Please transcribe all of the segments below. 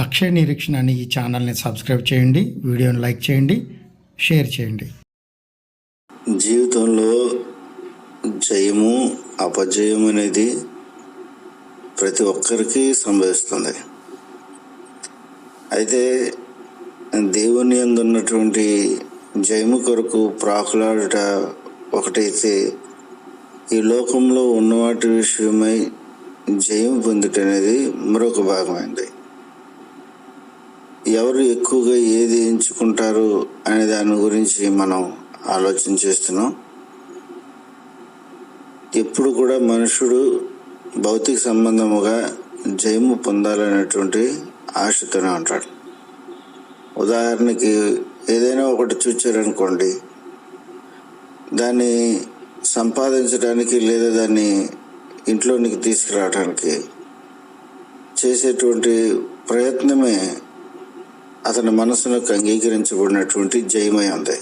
అక్షయ నిరీక్షణ అనే ఈ ఛానల్ని సబ్స్క్రైబ్ చేయండి వీడియోని లైక్ చేయండి షేర్ చేయండి. జీవితంలో జయము అపజయం అనేది ప్రతి ఒక్కరికి సంభవిస్తుంది. అయితే దేవుని యందు ఉన్నటువంటి జయము కొరకు ప్రాకులాడుట ఒకటైతే ఈ లోకంలో ఉన్న వాటి విషయమై జయం పొందుట అనేది మరొక భాగమైంది. ఎవరు ఎక్కువగా ఏది ఎంచుకుంటారు అనే దాని గురించి మనం ఆలోచన చేస్తున్నాం. ఎప్పుడు కూడా మనుషుడు భౌతిక సంబంధముగా జయము పొందాలనేటువంటి ఆశతోనే ఉంటాడు. ఉదాహరణకి ఏదైనా ఒకటి చూచారనుకోండి దాన్ని సంపాదించడానికి లేదా దాన్ని ఇంట్లోనికి తీసుకురావడానికి చేసేటువంటి ప్రయత్నమే అతని మనసులకు అంగీకరించబడినటువంటి జయమై ఉంది.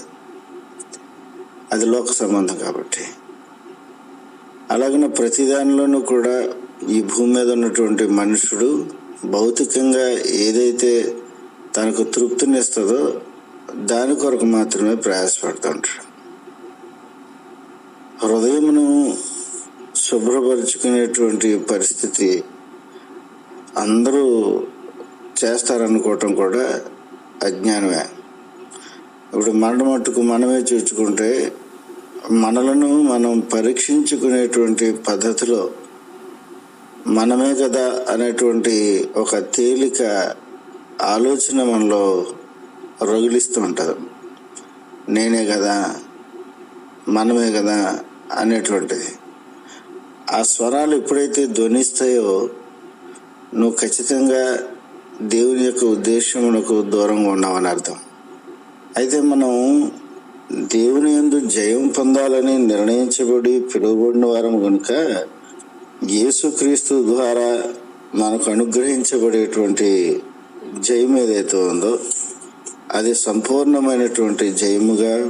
అది లోక సంబంధం కాబట్టి. అలాగనే ప్రతిదానిలోనూ కూడా ఈ భూమి మీద ఉన్నటువంటి మనుషుడు భౌతికంగా ఏదైతే తనకు తృప్తినిస్తుందో దాని కొరకు మాత్రమే ప్రయాసపడుతుంటాడు హృదయమును శుభ్రపరుచుకునేటువంటి పరిస్థితి అందరూ చేస్తారనుకోవటం కూడా అజ్ఞానమే. ఇప్పుడు మన మట్టుకు మనమే చూచుకుంటే మనలను మనం పరీక్షించుకునేటువంటి పద్ధతిలో మనమే కదా అనేటువంటి ఒక తేలిక ఆలోచన మనలో రగిలిస్తూ ఉంటుంది. నేనే కదా మనమే కదా అనేటువంటిది. ఆ స్వరాలు ఎప్పుడైతే ధ్వనిస్తాయో నువ్వు ఖచ్చితంగా దేవుని యొక్క ఉద్దేశమునకు దూరంగా ఉన్నామని అర్థం. అయితే మనం దేవుని యందు జయం పొందాలని నిర్ణయించబడి పిలువబడిన వారం కనుక యేసుక్రీస్తు ద్వారా మనకు అనుగ్రహించబడేటువంటి జయం ఏదైతే ఉందో అది సంపూర్ణమైనటువంటి జయముగా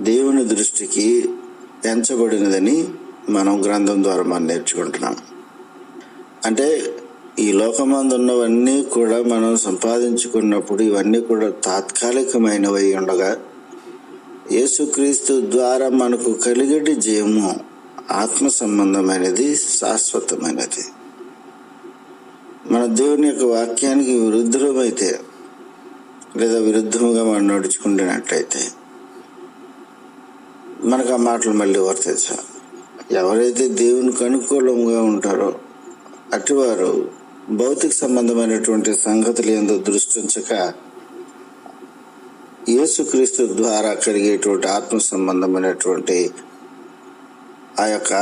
దేవుని దృష్టికి ఎంచబడినదని మనం గ్రంథం ద్వారా మనం నేర్చుకుంటున్నాం. అంటే ఈ లోకమందు ఉన్నవన్నీ కూడా మనం సంపాదించుకున్నప్పుడు ఇవన్నీ కూడా తాత్కాలికమైనవై ఉండగా యేసుక్రీస్తు ద్వారా మనకు కలిగేటి జయము ఆత్మ సంబంధమైనది శాశ్వతమైనది. మన దేవుని యొక్క వాక్యానికి విరుద్ధమైతే లేదా విరుద్ధముగా మనం నడుచుకుంటున్నట్లయితే మనకు ఆ మాటలు మళ్ళీ వర్తించాలి ఎవరైతే దేవునికి అనుకూలంగా ఉంటారో అటువారు భౌతిక సంబంధమైనటువంటి సంగతులు ఎందు దృష్టించక యేసుక్రీస్తు ద్వారా కలిగేటువంటి ఆత్మ సంబంధమైనటువంటి ఆ యొక్క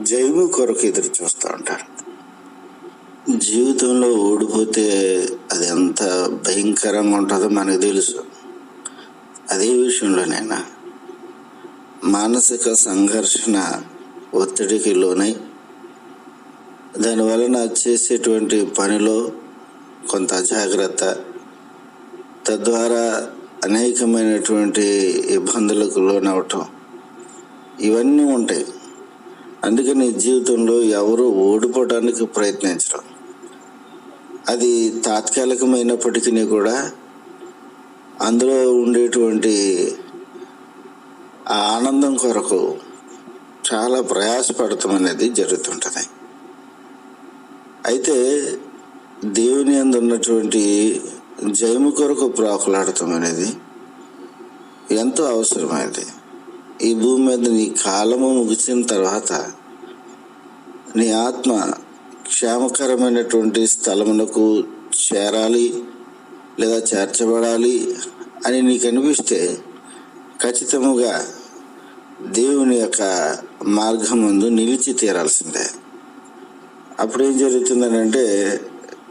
జైవు కొరకు ఎదురు చూస్తూ ఉంటారు. జీవితంలో ఓడిపోతే అది ఎంత భయంకరంగా ఉంటుందో మనకు తెలుసు. అదే విషయంలోనైనా మానసిక సంఘర్షణ ఒత్తిడికి లోనై దానివలన చేసేటువంటి పనిలో కొంత అజాగ్రత్త తద్వారా అనేకమైనటువంటి ఇబ్బందులకు లోనవటం ఇవన్నీ ఉంటాయి. అందుకని జీవితంలో ఎవరు ఓడిపోవడానికి ప్రయత్నించడం అది తాత్కాలికమైనప్పటికీ కూడా అందులో ఉండేటువంటి ఆనందం కొరకు చాలా ప్రయాసపడటం అనేది జరుగుతుంటుంది. అయితే దేవుని అందు ఉన్నటువంటి జయము కొరకు ప్రాకులాడటం అనేది ఎంతో అవసరమైనది. ఈ భూమి మీద నీ కాలము ముగిసిన తర్వాత నీ ఆత్మ క్షేమకరమైనటువంటి స్థలమునకు చేరాలి లేదా చేర్చబడాలి అని నీకు అనిపిస్తే ఖచ్చితముగా దేవుని యొక్క మార్గం ముందు నిలిచి తీరాల్సిందే. అప్పుడు ఏం జరుగుతుందని అంటే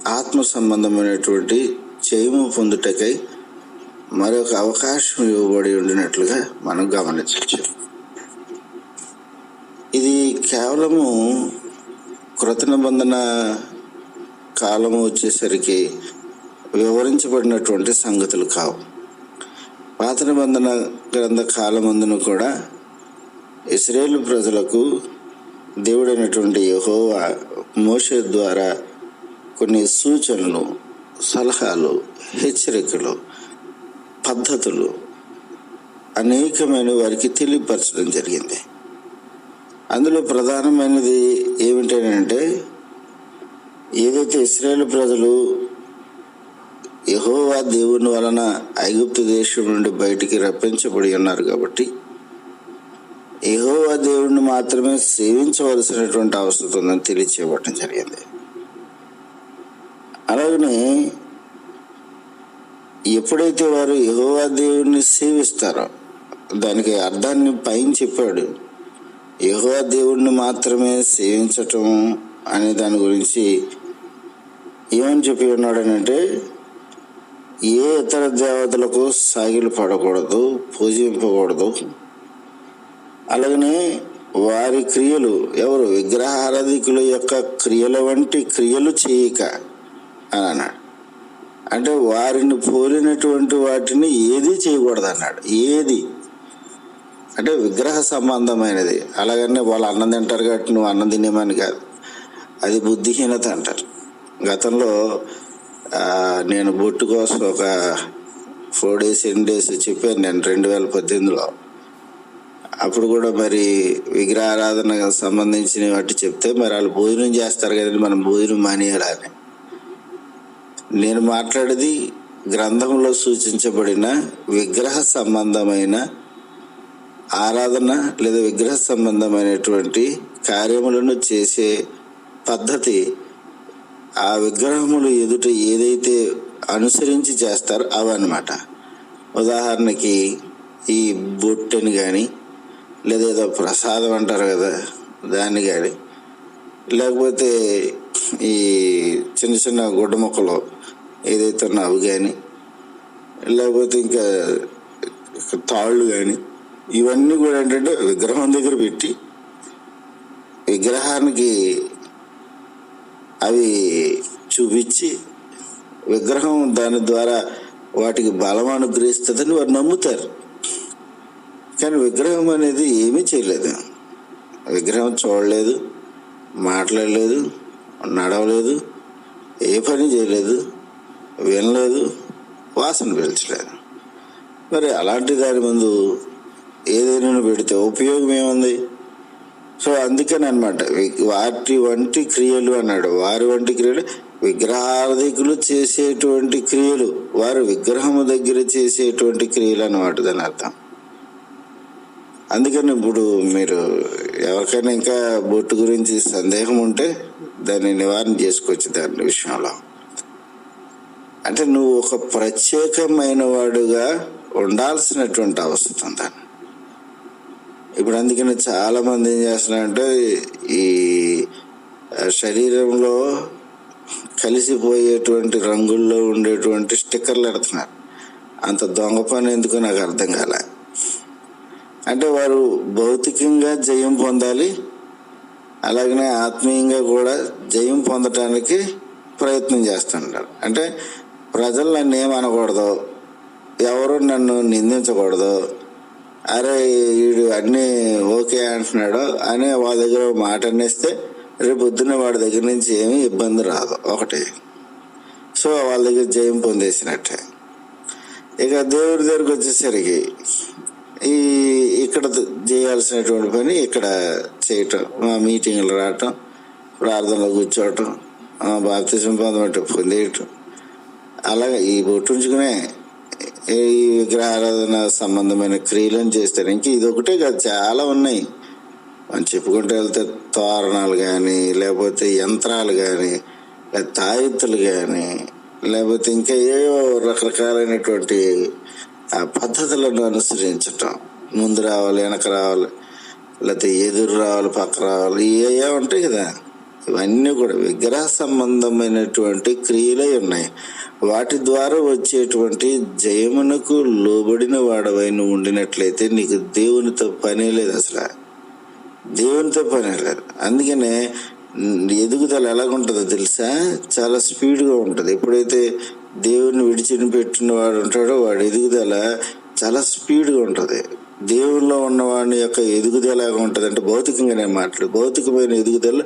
ఆత్మ సంబంధమైనటువంటి చేయము పొందుటకై మరొక అవకాశం ఇవ్వబడి ఉండినట్లుగా మనం గమనించవచ్చు. ఇది కేవలము కృత నిబంధన కాలము వచ్చేసరికి వివరించబడినటువంటి సంగతులు కావు. పాత నిబంధన గ్రంథ కాలమందును కూడా ఇస్రాయేల్ ప్రజలకు దేవుడైనటువంటి యహోవా మోషే ద్వారా కొన్ని సూచనలు సలహాలు హెచ్చరికలు పద్ధతులు అనేకమైన వారికి తెలియపరచడం జరిగింది. అందులో ప్రధానమైనది ఏమిటంటే ఏదైతే ఇస్రాయేల్ ప్రజలు యహోవా దేవుని వలన ఐగుప్తు దేశం నుండి బయటికి రప్పించబడి ఉన్నారు కాబట్టి యెహోవా దేవుడిని మాత్రమే సేవించవలసినటువంటి అవసరం ఉందని తెలియచేయబడటం జరిగింది. అలాగనే ఎప్పుడైతే వారు యహోవా దేవుణ్ణి సేవిస్తారో దానికి అర్థాన్ని పైన చెప్పాడు. యహోవా దేవుణ్ణి మాత్రమే సేవించటం అనే దాని గురించి ఏమని చెప్పి ఉన్నాడనంటే ఏ ఇతర దేవతలకు సాగిలు పడకూడదు పూజింపకూడదు అలాగనే వారి క్రియలు ఎవరు? విగ్రహారాధికుల యొక్క క్రియల వంటి క్రియలు చేయక అని అన్నాడు. అంటే వారిని పోలినటువంటి వాటిని ఏది చేయకూడదు అన్నాడు. ఏది? అంటే విగ్రహ సంబంధమైనది. అలాగనే వాళ్ళు అన్నం తింటారు కాబట్టి నువ్వు అన్నం తినేమని కాదు. అది బుద్ధిహీనత అంటారు. గతంలో నేను బొట్టు కోసం ఒక ఫోర్ డేస్ ఎన్ డేస్ చెప్పాను నేను రెండు వేల పద్దెనిమిదిలో. అప్పుడు కూడా మరి విగ్రహారాధన సంబంధించిన వాటి చెప్తే మరి వాళ్ళు భోజనం చేస్తారు కదండి మనం భోజనం మానేయాలని. నేను మాట్లాడేది గ్రంథంలో సూచించబడిన విగ్రహ సంబంధమైన ఆరాధన లేదా విగ్రహ సంబంధమైనటువంటి కార్యములను చేసే పద్ధతి ఆ విగ్రహములు ఎదుట ఏదైతే అనుసరించి చేస్తారో అవన్నమాట. ఉదాహరణకి ఈ బొట్టెని కానీ లేదా ఏదో ప్రసాదం అంటారు కదా దాన్ని కానీ లేకపోతే ఈ చిన్న చిన్న గుడ్డ మొక్కలు ఏదైతే ఉన్నా అవి కానీ లేకపోతే ఇంకా తాళ్ళు కానీ ఇవన్నీ కూడా ఏంటంటే విగ్రహం దగ్గర పెట్టి విగ్రహానికి అవి చూపించి విగ్రహం దాని ద్వారా వాటికి బలం అనుగ్రహిస్తుందని వారు నమ్ముతారు. కానీ విగ్రహం అనేది ఏమీ చేయలేదు. విగ్రహం చూడలేదు మాట్లాడలేదు నడవలేదు ఏ పని చేయలేదు వినలేదు వాసన పీల్చలేదు. మరి అలాంటి దాని ముందు ఏదైనా పెడితే ఉపయోగం ఏముంది? సో అందుకని అనమాట వాటి వంటి క్రియలు అన్నాడు. వారి వంటి క్రియలు విగ్రహార్థికులు చేసేటువంటి క్రియలు వారు విగ్రహము దగ్గర చేసేటువంటి క్రియలు అన్నమాట దాని అర్థం. అందుకని ఇప్పుడు మీరు ఎవరికైనా ఇంకా బొట్టు గురించి సందేహం ఉంటే దాన్ని నివారణ చేసుకోవచ్చు దాని విషయంలో. అంటే నువ్వు ఒక ప్రత్యేకమైన వాడుగా ఉండాల్సినటువంటి అవసరం ఉంది దాన్ని ఇప్పుడు అందుకని చాలా మంది ఏం చేస్తున్నారంటే ఈ శరీరంలో కలిసిపోయేటువంటి రంగుల్లో ఉండేటువంటి స్టిక్కర్లు పెడుతున్నారు అంత దొంగ పని ఎందుకు నాకు అర్థం కాలే. అంటే వారు భౌతికంగా జయం పొందాలి అలాగనే ఆత్మీయంగా కూడా జయం పొందటానికి ప్రయత్నం చేస్తుంటారు. అంటే ప్రజలు నన్ను ఏమనకూడదు ఎవరు నన్ను నిందించకూడదు అరే వీడు అన్నీ ఓకే అంటున్నాడు అని వాళ్ళ దగ్గర మాట అనేస్తే రేపు పొద్దున్న వాడి దగ్గర నుంచి ఏమి ఇబ్బంది రాదు ఒకటి. సో వాళ్ళ దగ్గర జయం పొందేసినట్టే. ఇక దేవుడి దగ్గరికి వచ్చేసరికి ఈ ఇక్కడ చేయాల్సినటువంటి పని ఇక్కడ చేయటం మా మీటింగ్లు రావటం ప్రార్థనలో కూర్చోవటం బాప్తిజం పొందమంటే పొందేయటం అలాగే ఈ బొట్టు ఉంచుకునే ఈ విగ్రహారాధన సంబంధమైన క్రియలను చేస్తారు. ఇంకా ఇది ఒకటే కాదు చాలా ఉన్నాయి. మనం చెప్పుకుంటూ వెళ్తే తోరణాలు కానీ లేకపోతే యంత్రాలు కానీ తాయెత్తులు కానీ లేకపోతే ఇంకా ఏవో రకరకాలైనటువంటి పద్ధతులను అనుసరించటం. ముందు రావాలి వెనక రావాలి లేకపోతే ఎదురు రావాలి పక్క రావాలి ఏ ఉంటాయి కదా. ఇవన్నీ కూడా విగ్రహ సంబంధమైనటువంటి క్రియలే ఉన్నాయి. వాటి ద్వారా వచ్చేటువంటి జయమునకు లోబడిన వాడవై నువ్వు ఉండినట్లయితే నీకు దేవునితో పనే లేదు అసలు. దేవునితో పనే లేదు. అందుకనే ఎదుగుదల ఎలాగుంటుందో తెలుసా? చాలా స్పీడ్గా ఉంటుంది. ఎప్పుడైతే దేవుని విడిచిని పెట్టిన వాడు ఉంటాడో వాడు ఎదుగుదల చాలా స్పీడ్గా ఉంటుంది. దేవుల్లో ఉన్నవాడి యొక్క ఎదుగుదల ఉంటుంది అంటే భౌతికంగా నేను మాట్లాడు. భౌతికమైన ఎదుగుదల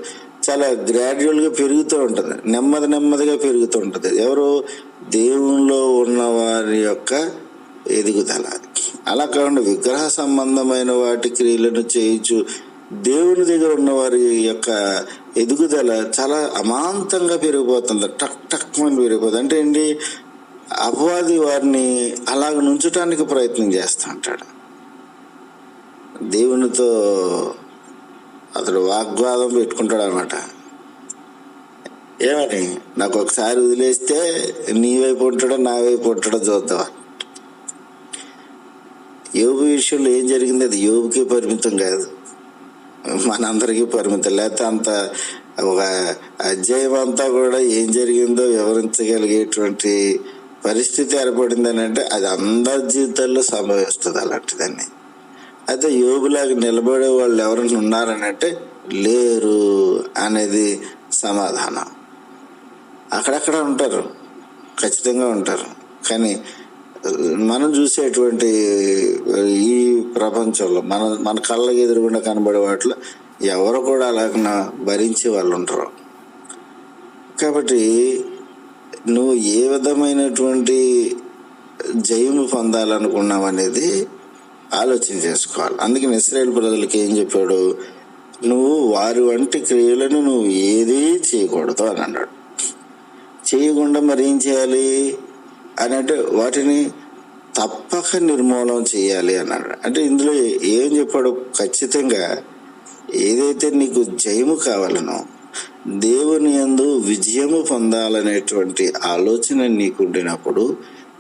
చాలా గ్రాడ్యువల్గా పెరుగుతూ ఉంటుంది. నెమ్మది నెమ్మదిగా పెరుగుతూ ఉంటుంది. ఎవరు దేవుల్లో ఉన్న వారి యొక్క ఎదుగుదల. అలా కాకుండా విగ్రహ సంబంధమైన వాటి క్రియలను చేయించు దేవుని దగ్గర ఉన్నవారి యొక్క ఎదుగుదల చాలా అమాంతంగా పెరిగిపోతుంది. టక్ టక్ అని పెరిగిపోతుంది. అంటే ఏంటి? అపవాది వారిని అలాగ నుంచటానికి ప్రయత్నం చేస్తూ ఉంటాడు. దేవునితో అతడు వాగ్వాదం పెట్టుకుంటాడు అనమాట ఏమని? నాకు ఒకసారి వదిలేస్తే నీ వైపు ఉంటాడో నా వైపు ఉంటాడో చూద్దాం. యోగు విషయంలో ఏం జరిగింది? అది యోగుకే పరిమితం కాదు. మనందరికీ పరిమితం. లేకపోతే అంత ఒక అధ్యాయం అంతా కూడా ఏం జరిగిందో వివరించగలిగేటువంటి పరిస్థితి ఏర్పడింది అని అంటే అది అందరి జీవితాల్లో సంభవిస్తుంది అలాంటిదని అయితే యోగులాగా నిలబడే వాళ్ళు ఎవరైనా ఉన్నారని అంటే లేరు అనేది సమాధానం. అక్కడక్కడ ఉంటారు. ఖచ్చితంగా ఉంటారు. కానీ మనం చూసేటువంటి ఈ ప్రపంచంలో మన మన కళ్ళకి ఎదురుగుండా కనబడే వాటిలో ఎవరు కూడా అలాగన భరించే వాళ్ళు ఉంటారు. కాబట్టి నువ్వు ఏ విధమైనటువంటి జయము పొందాలనుకున్నావు అనేది ఆలోచన చేసుకోవాలి. అందుకని ఇస్రాయేల్ ప్రజలకి ఏం చెప్పాడు? నువ్వు వారి వంటి క్రియలను నువ్వు ఏదీ చేయకూడదు అని అన్నాడు. చేయకుండా మరి ఏం చేయాలి? అని అంటే వాటిని తప్పక నిర్మూలన చేయాలి అన్నాడు. అంటే ఇందులో ఏం చెప్పాడు? ఖచ్చితంగా ఏదైతే నీకు జయము కావాలనో దేవుని యందు విజయము పొందాలనేటువంటి ఆలోచన నీకుండినప్పుడు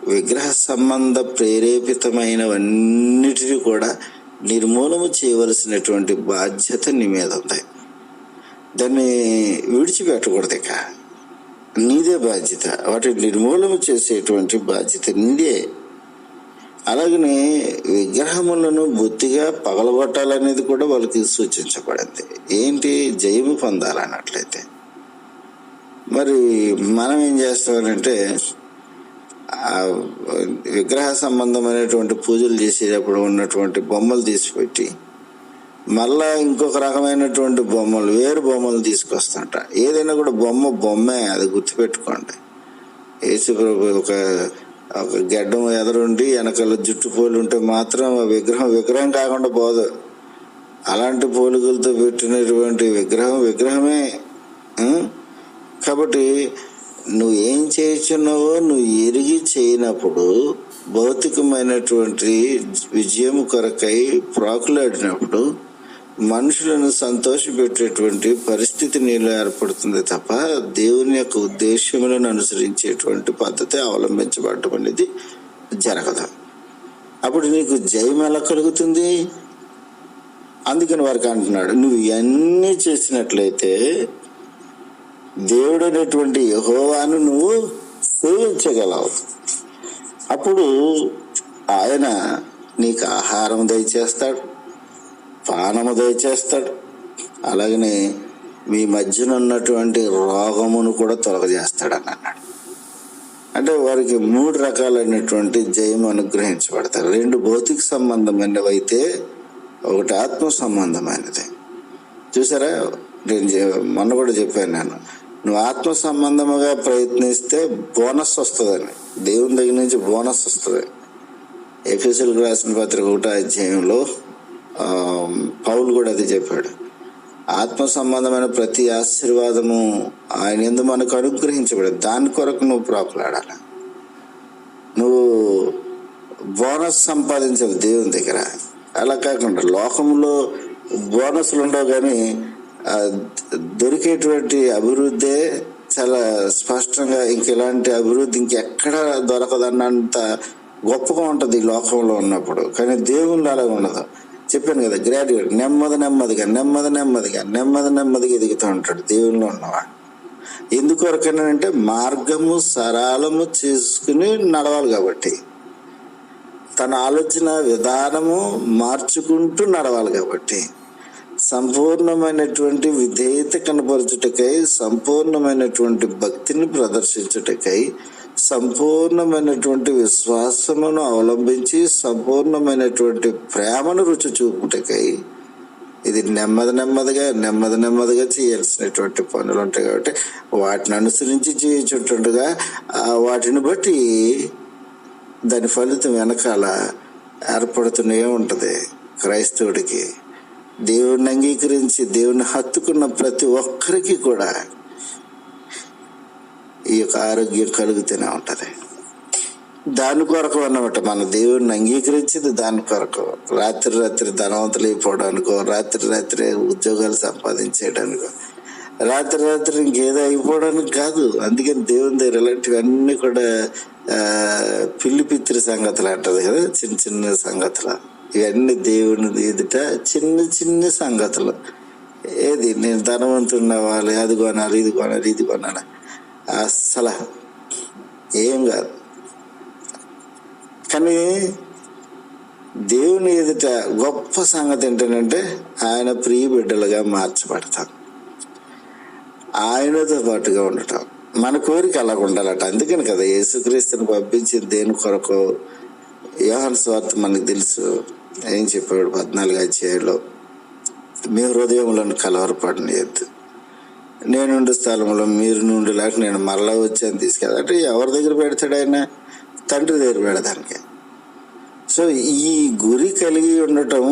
విగ్రహ సంబంధ ప్రేరేపితమైనవన్నిటిని కూడా నిర్మూలము చేయవలసినటువంటి బాధ్యత నీ మీద ఉంది. దాన్ని విడిచిపెట్టకూడదు ఇక. నీదే బాధ్యత. వాటిని నిర్మూలన చేసేటువంటి బాధ్యత నీదే. అలాగనే విగ్రహములను బొత్తిగా పగలగొట్టాలనేది కూడా వాళ్ళకి సూచించబడింది. ఏంటి? జయము పొందాలన్నట్లయితే. మరి మనం ఏం చేస్తామనంటే ఆ విగ్రహ సంబంధమైనటువంటి పూజలు చేసేటప్పుడు ఉన్నటువంటి బొమ్మలు తీసిపెట్టి మళ్ళా ఇంకొక రకమైనటువంటి బొమ్మలు వేరు బొమ్మలు తీసుకొస్తుంట. ఏదైనా కూడా బొమ్మ బొమ్మే అది గుర్తుపెట్టుకోండి. ఏసుప్రభు ఒక ఒక గడ్డం ఎదరుండి వెనకాల జుట్టు పోలు ఉంటే మాత్రం ఆ విగ్రహం విగ్రహం కాకుండా పోదు. అలాంటి పోలికలతో పెట్టినటువంటి విగ్రహం విగ్రహమే. కాబట్టి నువ్వు ఏం చేయించున్నావో నువ్వు ఎరిగి చేయనప్పుడు భౌతికమైనటువంటి విజయం కొరకై ప్రాకులాడినప్పుడు మనుషులను సంతోషపెట్టేటువంటి పరిస్థితి నీలో ఏర్పడుతుంది తప్ప దేవుని యొక్క ఉద్దేశములను అనుసరించేటువంటి పద్ధతి అవలంబించబడటం అనేది జరగదు. అప్పుడు నీకు జయం ఎలా కలుగుతుంది? అందుకని వారికి అంటున్నాడు నువ్వు ఇవన్నీ చేసినట్లయితే దేవుడు అనేటువంటి యహోవాను నువ్వు సేవించగలవు. అప్పుడు ఆయన నీకు ఆహారం దయచేస్తాడు పానము దయచేస్తాడు. అలాగనే మీ మధ్యన ఉన్నటువంటి రోగమును కూడా తొలగజేస్తాడు అని అన్నాడు. అంటే వారికి మూడు రకాలైనటువంటి జయం అనుగ్రహించబడతారు. రెండు భౌతిక సంబంధమైనవి అయితే ఒకటి ఆత్మ సంబంధమైనది. చూసారా? నేను మొన్న కూడా చెప్పాను నేను. నువ్వు ఆత్మ సంబంధముగా ప్రయత్నిస్తే బోనస్ వస్తుందని. దేవుని దగ్గర నుంచి బోనస్ వస్తుంది. ఎఫ్ఎస్ఎల్కి రాసిన పత్రిక ఒకటి అధ్యాయంలో పౌలు కూడా అది చెప్పాడు. ఆత్మ సంబంధమైన ప్రతి ఆశీర్వాదము ఆయన ఎందు మనకు అనుగ్రహించబడదు. దాని కొరకు నువ్వు ప్రాకులాడాలి. నువ్వు బోనస్ సంపాదించవు దేవుని దగ్గర. అలా కాకుండా లోకంలో బోనస్లు ఉండవు కానీ దొరికేటువంటి అభివృద్ధే చాలా స్పష్టంగా ఇంక ఇలాంటి అభివృద్ధి ఇంకెక్కడ దొరకదన్నంత గొప్పగా ఉంటుంది ఈ లోకంలో ఉన్నప్పుడు. కానీ దేవుళ్ళు అలా ఉండదు. చెప్పాను కదా గ్రాడ్యుయేట్ నెమ్మది నెమ్మదిగా నెమ్మది నెమ్మదిగా నెమ్మది నెమ్మదిగా ఎదుగుతూ ఉంటాడు. దేవుల్లో ఉన్నవాడు. ఎందుకొరకనంటే మార్గము సరళము చేసుకుని నడవాలి కాబట్టి. తన ఆలోచన విధానము మార్చుకుంటూ నడవాలి కాబట్టి. సంపూర్ణమైనటువంటి విధేయత కనపరచుటకై సంపూర్ణమైనటువంటి భక్తిని ప్రదర్శించుటకై సంపూర్ణమైనటువంటి విశ్వాసమును అవలంబించి సంపూర్ణమైనటువంటి ప్రేమను రుచి చూపుటకై ఇది నెమ్మది నెమ్మదిగా నెమ్మది నెమ్మదిగా చేయాల్సినటువంటి పనులు ఉంటాయి కాబట్టి వాటిని అనుసరించి చేయించుంటుండగా వాటిని బట్టి దాని ఫలితం వెనకాల ఏర్పడుతూనే ఉంటుంది క్రైస్తవుడికి. దేవుణ్ణి అంగీకరించి దేవుని హత్తుకున్న ప్రతి ఒక్కరికి కూడా ఈ యొక్క ఆరోగ్యం కలుగుతూనే ఉంటుంది. దాని కొరకు అన్నమాట మన దేవుడిని అంగీకరించింది దాని కొరకు. రాత్రి రాత్రి ధనవంతులు అయిపోవడానికో రాత్రి రాత్రి ఉద్యోగాలు సంపాదించేయడానికో రాత్రి రాత్రి ఇంకేదో అయిపోవడానికి కాదు. అందుకని దేవుని దగ్గర ఇలాంటివన్నీ కూడా పిల్లి పిత్రి సంగతులు అంటది కదా చిన్న చిన్న సంగతులు. ఇవన్నీ దేవుని ఎదుట చిన్న చిన్న సంగతులు. ఏది? నేను ధనవంతుడు అవ్వాలి అది కొనాలి ఇది కొనాలి ఇది కొనాలి. సలహా ఏం కాదు. కానీ దేవుని ఎదుట గొప్ప సంగతి ఏంటంటే ఆయన ప్రియ బిడ్డలుగా మార్చబడతాం. ఆయనతో పాటుగా ఉండటం. మన కోరిక అలా ఉండాలట. అందుకని కదా యేసుక్రీస్తుని పంపించిన దేని కొరకు? యోహన్ స్వార్థ మనకు తెలుసు. ఏం చెప్పాడు పద్నాలుగు అధ్యాయులు? మీ హృదయములను కలవరపడనియద్దు. నేనుండే స్థలంలో మీరు నుండి లేక నేను మరలా వచ్చాను తీసుకెళ్ళి. అంటే ఎవరి దగ్గర పెడతాడు ఆయన? తండ్రి దగ్గర పెడదానికి సో ఈ గురి కలిగి ఉండటం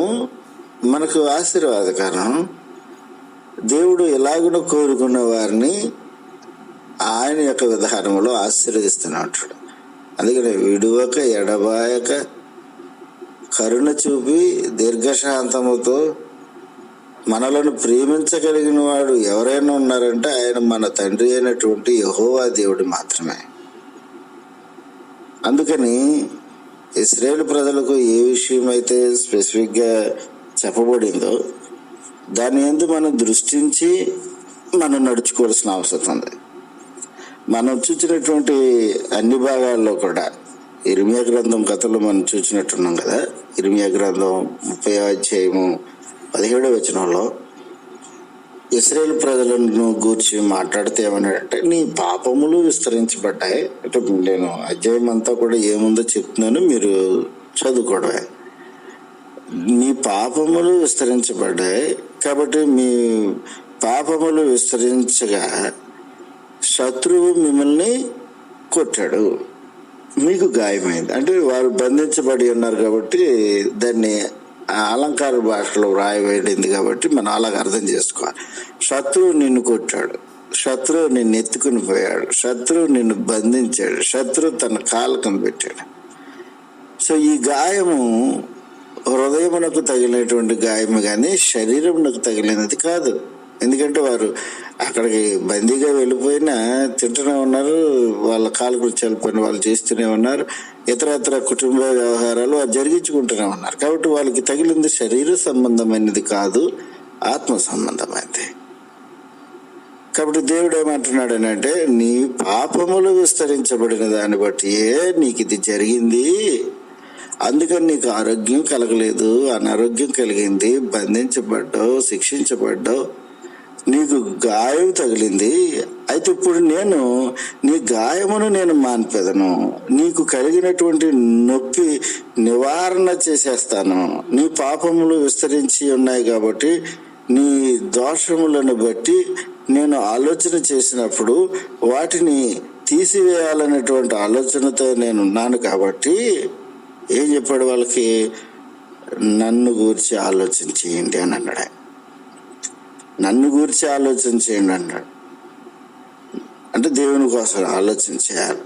మనకు ఆశీర్వాదకరం దేవుడు ఎలాగున కోరుకున్న వారిని ఆయన యొక్క విధానంలో ఆశీర్వదిస్తున్నట్టు అందుకని విడువక ఎడబాయక కరుణ చూపి దీర్ఘశాంతముతో మనలను ప్రేమించగలిగిన వాడు ఎవరైనా ఉన్నారంటే ఆయన మన తండ్రి అయినటువంటి యహోవా దేవుడు మాత్రమే. అందుకని ఇస్రాయేల్ ప్రజలకు ఏ విషయం అయితే స్పెసిఫిక్గా చెప్పబడిందో దాని ఎందు మనం దృష్టించి మనం నడుచుకోవాల్సిన అవసరం ఉంది. మనం చూసినటువంటి అన్ని భాగాల్లో కూడా ఇరిమియా గ్రంథం కథలో మనం చూసినట్టున్నాం కదా. ఇరిమియా గ్రంథం ముప్పై అధ్యాయము పదిహేడు వచనంలో ఇస్రాయేల్ ప్రజలను గూర్చి మాట్లాడితే ఏమన్నాడంటే నీ పాపములు విస్తరించబడ్డాయి. అంటే నేను అధ్యాయం అంతా కూడా ఏముందో చెప్తున్నాను మీరు చదువుకోవడమే. నీ పాపములు విస్తరించబడ్డాయి కాబట్టి మీ పాపములు విస్తరించగా శత్రువు మిమ్మల్ని కొట్టాడు. మీకు గాయమైంది. అంటే వారు బంధించబడి ఉన్నారు కాబట్టి దాన్ని అలంకార భాషలో వ్రాయబడింది కాబట్టి మనం అలాగ అర్థం చేసుకోవాలి. శత్రువు నిన్ను కొట్టాడు. శత్రువు నిన్ను ఎత్తుకుని పోయాడు. శత్రువు నిన్ను బంధించాడు. శత్రువు తన కాలకం పెట్టాడు. సో ఈ గాయము హృదయమునకు తగిలినటువంటి గాయము కానీ శరీరమునకు తగిలినది కాదు. ఎందుకంటే వారు అక్కడికి బందీగా వెళ్ళిపోయినా తింటూనే ఉన్నారు వాళ్ళ కాలు చల్లుకొని వాళ్ళు చేస్తూనే ఉన్నారు. ఇతర ఇతర కుటుంబ వ్యవహారాలు వారు జరిగించుకుంటూనే ఉన్నారు. కాబట్టి వాళ్ళకి తగిలింది శరీర సంబంధమైనది కాదు ఆత్మ సంబంధమైనది. కాబట్టి దేవుడు ఏమంటున్నాడు అంటే నీ పాపములు విస్తరించబడిన దాన్ని బట్టి ఏ నీకు ఇది జరిగింది. అందుకని నీకు ఆరోగ్యం కలగలేదు అనారోగ్యం కలిగింది బంధించబడ్డావు శిక్షించబడ్డావు. నీకు గాయం తగిలింది. అయితే ఇప్పుడు నేను నీ గాయమును నేను మాన్పెదను. నీకు కలిగినటువంటి నొప్పి నివారణ చేసేస్తాను. నీ పాపములు విస్తరించి ఉన్నాయి కాబట్టి నీ దోషములను బట్టి నేను ఆలోచన చేసినప్పుడు వాటిని తీసివేయాలనేటువంటి ఆలోచనతో నేను ఉన్నాను కాబట్టి ఏం చెప్పాడు వాళ్ళకి? నన్ను గూర్చి ఆలోచన చేయండి అని అన్నాడు ఆయన. నన్ను గూర్చి ఆలోచన చేయండి అన్నాడు అంటే దేవుని కోసం ఆలోచన చేయాలి.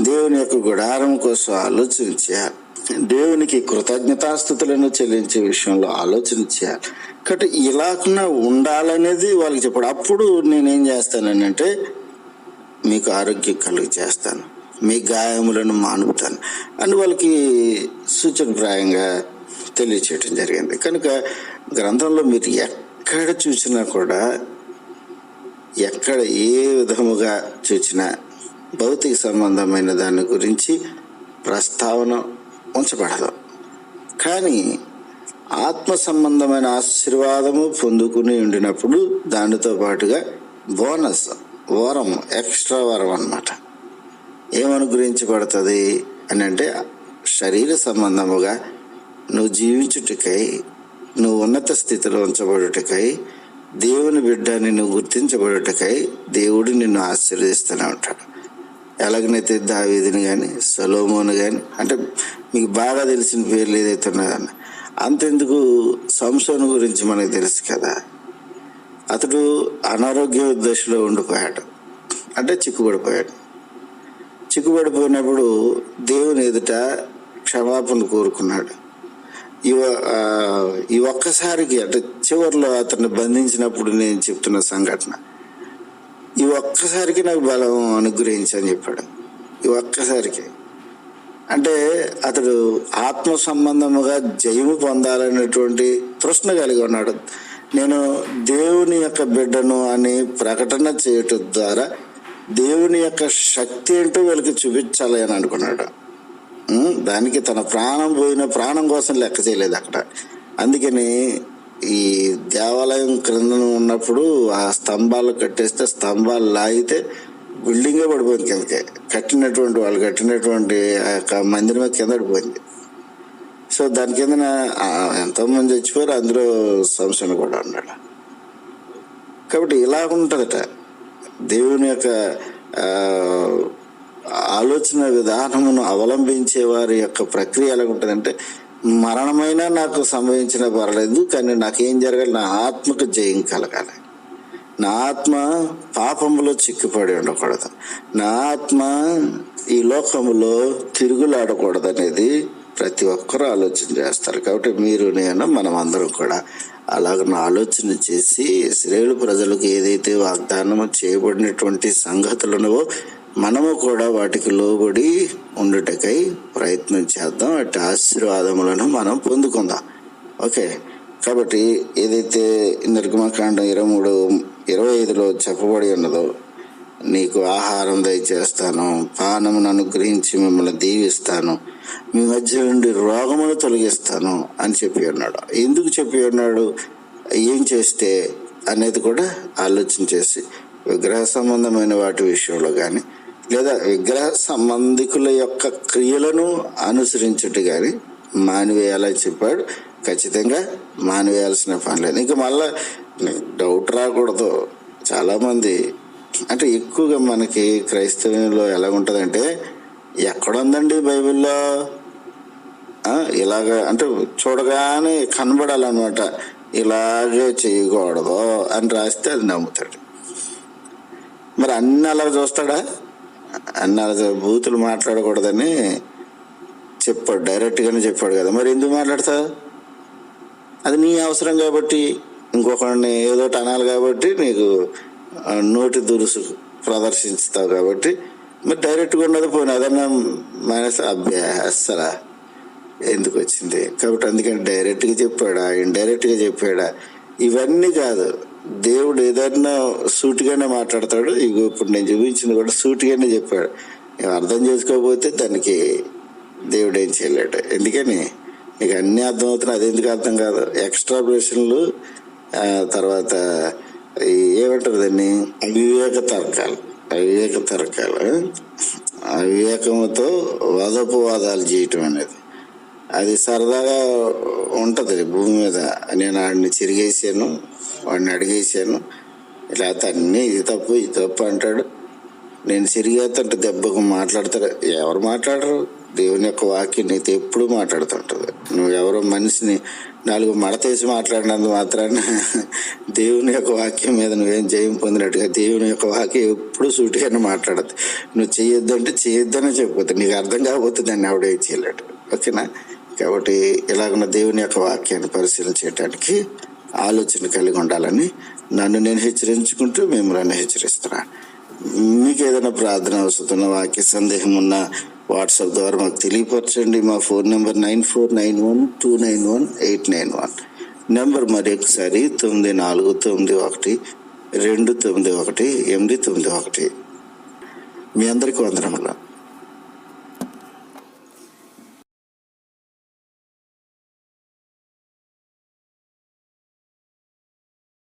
దేవుని యొక్క గుడారం కోసం ఆలోచన చేయాలి. దేవునికి కృతజ్ఞతాస్థుతులను చెల్లించే విషయంలో ఆలోచన చేయాలి. కాబట్టి ఇలాగున్నా ఉండాలనేది వాళ్ళకి చెప్పాడు. అప్పుడు నేనేం చేస్తానంటే మీకు ఆరోగ్యం కలుగు చేస్తాను మీ గాయములను మానుపుతాను అని వాళ్ళకి సూచనప్రాయంగా తెలియచేయటం జరిగింది. కనుక గ్రంథంలో మీరు ఎక్కడ చూసినా కూడా ఎక్కడ ఏ విధముగా చూసినా భౌతిక సంబంధమైన దాని గురించి ప్రస్తావన ఉంచబడదు. కానీ ఆత్మ సంబంధమైన ఆశీర్వాదము పొందుకుని ఉండినప్పుడు దానితో పాటుగా బోనస్ వరం ఎక్స్ట్రా వరం అన్నమాట. ఏమనుగ్రహించబడుతుంది అని అంటే శరీర సంబంధముగా నువ్వు జీవించుటకై నువ్వు ఉన్నత స్థితిలో ఉంచబడుటకై దేవుని బిడ్డని నువ్వు గుర్తించబడుటకై దేవుడు నిన్ను ఆశీర్వదిస్తూనే ఉంటాడు ఎలాగనైతే దావీదిని కానీ సలోమోని కానీ అంటే మీకు బాగా తెలిసిన పేర్లు ఏదైతే ఉన్నదన్న అంతెందుకు సంసోను గురించి మనకు తెలుసు కదా. అతడు అనారోగ్య దశలో ఉండిపోయాడు. అంటే చిక్కుబడిపోయాడు. చిక్కుబడిపోయినప్పుడు దేవుని ఎదుట క్షమాపణ కోరుకున్నాడు. ఈ ఈ ఒక్కసారికి అంటే చివరిలో అతన్ని బంధించినప్పుడు నేను చెప్తున్న సంఘటన. ఈ ఒక్కసారికి నాకు బలం అనుగ్రహించని చెప్పాడు. ఈ ఒక్కసారికి. అంటే అతడు ఆత్మ సంబంధముగా జయము పొందాలనేటువంటి తృష్ణ కలిగి ఉన్నాడు. నేను దేవుని యొక్క బిడ్డను అని ప్రకటన చేయటం ద్వారా దేవుని యొక్క శక్తి ఏంటో వీళ్ళకి చూపించాలి అని అనుకున్నాడు. దానికి తన ప్రాణం పోయిన ప్రాణం కోసం లెక్క చేయలేదు అక్కడ. అందుకని ఈ దేవాలయం క్రింద ఉన్నప్పుడు ఆ స్తంభాలు కట్టేస్తే స్తంభాలు లాగితే బిల్డింగే పడిపోయింది కిందకి. కట్టినటువంటి వాళ్ళు కట్టినటువంటి ఆ యొక్క మందిరమే కింద పడిపోయింది. సో దాని కింద ఎంతో మంది చచ్చిపోయారు అందులో సంశయం కూడా ఉన్నాడు. కాబట్టి ఇలా ఉంటుందట. దేవుని యొక్క ఆలోచన విధానమును అవలంబించే వారి యొక్క ప్రక్రియ ఎలా ఉంటుందంటే మరణమైనా నాకు సంభవించిన పర్లేదు కానీ నాకేం జరగాలి? నా ఆత్మకు జయం కలగాలి. నా ఆత్మ పాపములో చిక్కుపడి ఉండకూడదు. నా ఆత్మ ఈ లోకములో తిరుగులాడకూడదు అనేది ప్రతి ఒక్కరూ ఆలోచన చేస్తారు. కాబట్టి మీరు నేను మనం అందరం కూడా అలాగ ఆలోచన చేసి ఇస్రాయేలు ప్రజలకు ఏదైతే వాగ్దానం చేయబడినటువంటి సంగతులు మనము కూడా వాటికి లోబడి ఉండుటకై ప్రయత్నం చేద్దాం. అటు ఆశీర్వాదములను మనం పొందుకుందాం. ఓకే. కాబట్టి ఏదైతే నిర్గమకాండం ఇరవై మూడు ఇరవై ఐదులో చెప్పబడి ఉన్నదో నీకు ఆహారం దయచేస్తాను పానమును అనుగ్రహించి మిమ్మల్ని దీవిస్తాను మీ మధ్య నుండి రోగమును తొలగిస్తాను అని చెప్పి ఉన్నాడు ఎందుకు చెప్పి ఉన్నాడు ఏం చేస్తే? అనేది కూడా ఆలోచన చేసి విగ్రహ సంబంధమైన వాటి విషయంలో కానీ లేదా విగ్రహ సంబంధికుల యొక్క క్రియలను అనుసరించుట కానీ మానివేయాలని చెప్పాడు. ఖచ్చితంగా మానివేయాల్సిన పని లేదు. ఇంకా మళ్ళీ డౌట్ రాకూడదు. చాలామంది అంటే ఎక్కువగా మనకి క్రైస్తవంలో ఎలా ఉంటుందంటే ఎక్కడుందండి బైబిల్లో? ఇలాగ అంటే చూడగానే కనబడాలన్నమాట. ఇలాగే చేయకూడదు అని రాస్తే అది నమ్ముతాడు. మరి అన్ని అలా చూస్తాడా? అన్ని బూతులు మాట్లాడకూడదని చెప్పాడు డైరెక్ట్గానే చెప్పాడు కదా. మరి ఎందుకు మాట్లాడతావు అది నీ అవసరం కాబట్టి ఇంకొకరిని ఏదో ఒకటి అనాలి కాబట్టి నీకు నోటి దురుసు ప్రదర్శిస్తావు కాబట్టి. మరి డైరెక్ట్గా ఉన్నది పోయిన అదన్నా మైనస్ అబ్బా అస్సలా ఎందుకు వచ్చింది? కాబట్టి అందుకని డైరెక్ట్గా చెప్పాడా ఇండైరెక్ట్గా చెప్పాడా? ఇవన్నీ కాదు. దేవుడు ఏదన్నా సూటిగానే మాట్లాడతాడు. ఇగో ఇప్పుడు నేను చూపించింది కూడా సూటిగానే చెప్పాడు. నువ్వు అర్థం చేసుకోకపోతే దానికి దేవుడు ఏం చేయలేడు. ఎందుకని? నీకు అన్నీ అర్థమవుతున్నాయి అది ఎందుకు అర్థం కాదు. ఎక్స్ట్రా ప్రశ్నలు తర్వాత ఏమంటారు దాన్ని? అవివేక తర్కాలు. అవివేక తర్కాలు అవివేకముతో వాదోపవాదాలు చేయటం అనేది. అది సరదాగా ఉంటుంది భూమి మీద. నేను ఆడిని చిరిగేసాను వాడిని అడిగేసాను ఇలా అన్నీ ఇది తప్పు ఇది తప్పు అంటాడు. నేను చిరిగేస్తుంటే దెబ్బకు మాట్లాడతాడు ఎవరు మాట్లాడరు? దేవుని యొక్క వాక్యం నీతో ఎప్పుడు మాట్లాడుతుంటుంది. నువ్వు ఎవరో మనిషిని నాలుగు మడతేసి మాట్లాడినందు మాత్రాన దేవుని యొక్క వాక్యం మీద నువ్వేం జయం పొందినట్టుగా దేవుని యొక్క వాక్యం ఎప్పుడు సూటిగానే మాట్లాడదు. నువ్వు చేయొద్దు అంటే చేయొద్దనే చెప్పొద్దు. నీకు అర్థం కాకపోతే దాన్ని ఎవడే చేయలేడు. ఓకేనా? కాబట్టి ఇలాగున్న దేవుని యొక్క వాక్యాన్ని పరిశీలన చేయడానికి ఆలోచన కలిగి ఉండాలని నన్ను నేను హెచ్చరించుకుంటూ మిమ్మల్ని హెచ్చరిస్తున్నాను మీకు ఏదైనా ప్రార్థన అవసరం వాక్య సందేహం ఉన్న వాట్సాప్ ద్వారా మాకు తెలియపరచండి. మా phone number nine four nine one two nine one eight nine one. Number మరి ఒకసారి తొమ్మిది నాలుగు తొమ్మిది ఒకటి రెండు తొమ్మిది ఒకటి ఎనిమిది తొమ్మిది ఒకటి. మీ అందరికీ వందనములు.